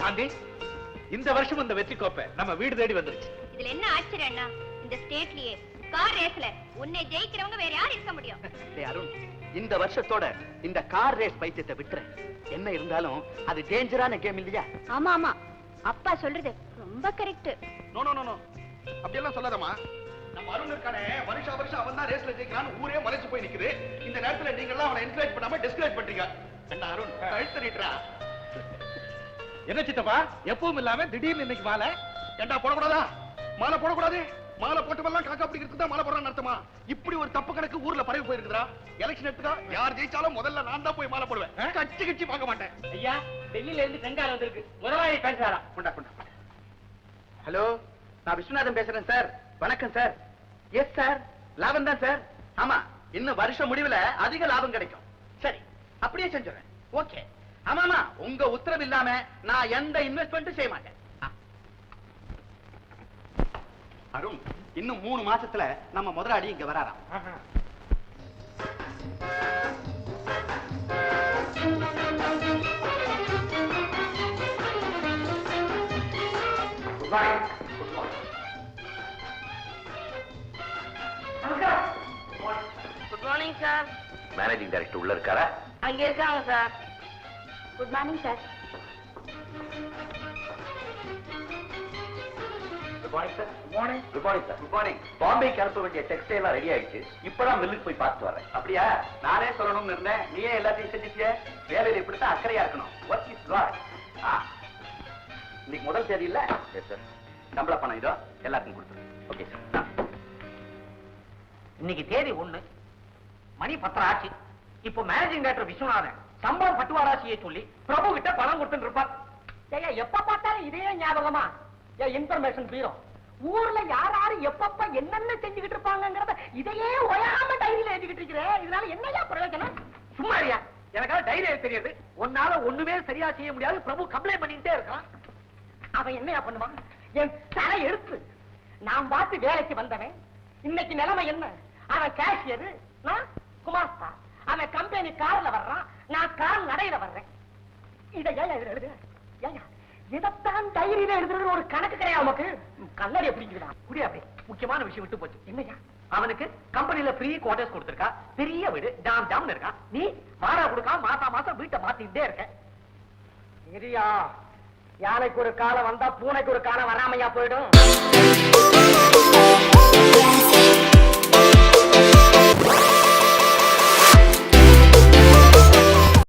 சாந்தி இந்த வருஷம் இந்த வெற்றி கோப்பை நம்ம வீடு தேடி வந்துருச்சு. இதுல என்ன ஆச்சரியம்னா இந்த ஸ்டேட்லயே கார் ரேஸ்ல உன்னை ஜெயிக்கிறவங்க வேற யார் இருக்க முடியும்? டேய் அருண் இந்த வருஷத்தோட இந்த கார் ரேஸ் பைத்தியத்தை விட்டுறேன். என்ன இருந்தாலும் அது டேஞ்சரான கேம் இல்லையா? ஆமா ஆமா. அப்பா சொல்றது ரொம்ப correct no no no no அப்படியெல்லாம் சொல்லாதம்மா. நம்ம அருண் இருக்கானே வருஷா வருஷம் அவன் தான் ரேஸ்ல ஜெயிக்கிறான்னு ஊரே மலைச்சு போய் நிக்குது. இந்த நேரத்துல நீங்க எல்லாம் அவனை என்கரேஜ் பண்ணாம டிஸ்கரேஜ் பண்றீங்க. என்ன அருண் கழுத்து நீட்டுறா. என்ன சித்தப்பா? எப்பவும் இல்லாம திடீர்னு இன்னைக்கு மாலை? ஏண்டா போடக்கூடாதா? மாலை போடக்கூடாது. மாலை போட்டவெல்லாம் காக்கா பிடிக்கிறது தான் மாலை போடுறான்னு அர்த்தமா? இப்படி ஒரு தப்பு கணக்கு ஊர்ல பரவி போயிருக்குதா எலெக்ஷன் எடுத்துக்கா யார் ஜெயிச்சாலும் முதல்ல நான் தான் போய் மாலை போடுவேன். கட்சி கட்சி பார்க்க மாட்டேன். ஐயா டெல்லியில இருந்து செங்கால் வந்திருக்கு. முதலாளி பேசுறாரா? கொண்டா கொண்டா ஹலோ நான் விஸ்வநாதன் பேசுறேன் சார். வணக்கம் சார். Yes sir. லாபம் தான் சார். ஆமா இன்னும் வருஷம் முடிவுல அதிக லாபம் கிடைக்கும். சரி அப்படியே செஞ்சுறேன். ஓகே. ஆமாமா உங்க உத்தரவு இல்லாம நான் எந்த இன்வெஸ்ட்மெண்ட்டும் செய்ய மாட்டேன். அருண் இன்னும் மூணு மாசத்துல நம்ம முதலாளி இங்க வராராம். Good morning sir managing director உள்ள இருக்காரா? அங்க இருக்காங்க சார் குட் மார்னிங் சார் பாம்பேக்கு அனுப்ப வேண்டிய டெக்ஸ்டைல் ரெடி ஆயிடுச்சு. இப்பதான் மில்லுக்கு போய் பார்த்து வரேன் அப்படியா? நானே சொல்லணும்னு இருந்தேன். நீயே எல்லாத்தையும் செஞ்சுட்டிய? வேலையில இப்படித்தான் அக்கறையா இருக்கணும். இஸ் காட் இன்னைக்கு முதல் தேதி இல்ல? எஸ் சார் சம்பள பணம் இதோ எல்லாருக்கும் கொடுத்துரு ஓகே சார் இன்னைக்கு தேதி ஒண்ணு. மணி பத்திரம் ஆச்சு. இப்போ மேனேஜிங் டைரக்டர் விஸ்வநாதன். சம்பளம் பட்டுவாராசியை சொல்லி பிரபு கிட்ட பணம் கொடுத்துட்டு இருப்பார். ஏய்யா எப்ப பார்த்தாலும் இதே ஞாபகமா? ஏ இன்ஃபர்மேஷன் பீரோ ஊர்ல யார் யாரு எப்பப்ப என்னென்ன செஞ்சுக்கிட்டு இருப்பாங்கிறத இதையே ஒயாம டைரியில எழுதிக்கிட்டு இருக்கிறேன் இதனால என்னையா பிரயோஜனம்? சும்மா இருயா எனக்காக டைரி எழுத தெரியாது உன்னால ஒண்ணுமே சரியா செய்ய முடியாது. பிரபு கம்ப்ளைண்ட் பண்ணிட்டே இருக்கான். அவன் என்னையா பண்ணுவான் என் தலை எடுத்து நான் பார்த்து வேலைக்கு வந்தவன். இன்னைக்கு நிலைமை என்ன? அவன் கேஷியரு நான் குமாஸ்தா. அவன் கம்பெனி கார்ல வர்றான். நான் கார் நடையில வர்றேன். இதை ஏன் இதுல எழுது ஏயா இதைத்தான் டைரியில எழுதுறது ஒரு கணக்கு கிடையாது உனக்கு கண்ணாடி எப்படிங்கிறா குடி அப்படி. முக்கியமான விஷயம் விட்டு போச்சு. என்னையா அவனுக்கு கம்பெனில ஃப்ரீ குவார்டர்ஸ் கொடுத்திருக்கா. பெரிய வீடு டாம் டாம்னு இருக்கா. நீ வாடகை கொடுக்காம மாசா மாசம் வீட்டை மாத்திட்டே இருக்க. சரியா. யானைக்கு ஒரு காலம் வந்தா பூனைக்கு ஒரு காலம் வராமையா போயிடும்.